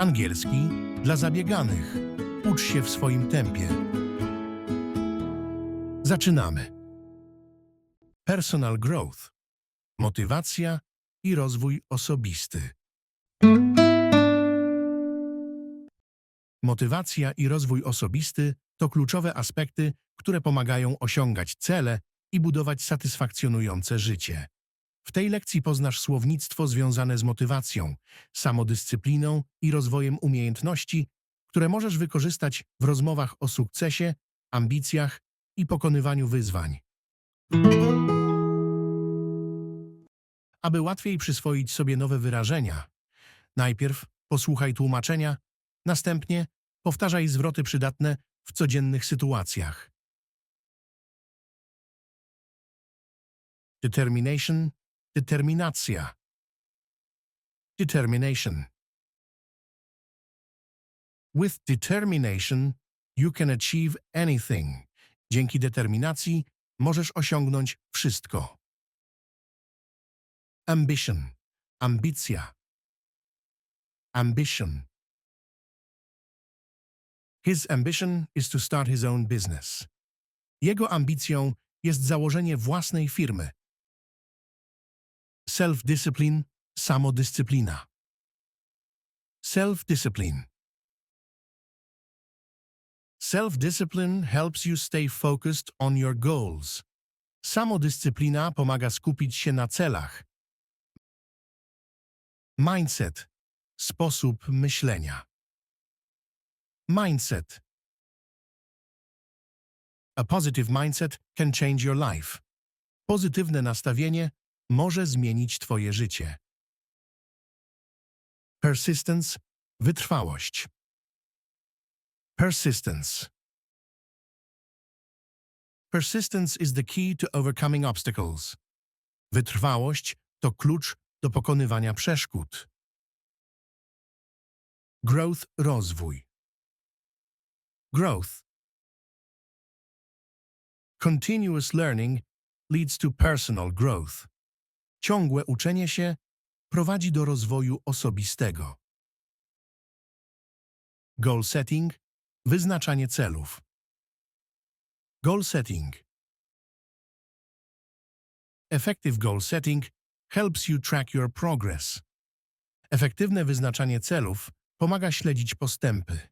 Angielski dla zabieganych. Ucz się w swoim tempie. Zaczynamy. Personal growth. Motywacja i rozwój osobisty. Motywacja i rozwój osobisty to kluczowe aspekty, które pomagają osiągać cele i budować satysfakcjonujące życie. W tej lekcji poznasz słownictwo związane z motywacją, samodyscypliną i rozwojem umiejętności, które możesz wykorzystać w rozmowach o sukcesie, ambicjach i pokonywaniu wyzwań. Aby łatwiej przyswoić sobie nowe wyrażenia, najpierw posłuchaj tłumaczenia, następnie powtarzaj zwroty przydatne w codziennych sytuacjach. Determination, determinacja. Determination. With determination, you can achieve anything. Dzięki determinacji możesz osiągnąć wszystko. Ambition, ambicja. Ambition. His ambition is to start his own business. Jego ambicją jest założenie własnej firmy. Self-discipline, samodyscyplina. Self-discipline. Self-discipline helps you stay focused on your goals. Samodyscyplina pomaga skupić się na celach. Mindset. Sposób myślenia. Mindset. A positive mindset can change your life. Pozytywne nastawienie może zmienić Twoje życie. Persistence. Wytrwałość. Persistence. Persistence is the key to overcoming obstacles. Wytrwałość to klucz do pokonywania przeszkód. Growth rozwój. Growth. Continuous learning leads to personal growth. Ciągłe uczenie się prowadzi do rozwoju osobistego. Goal setting wyznaczanie celów. Goal setting. Effective goal setting helps you track your progress. Efektywne wyznaczanie celów pomaga śledzić postępy.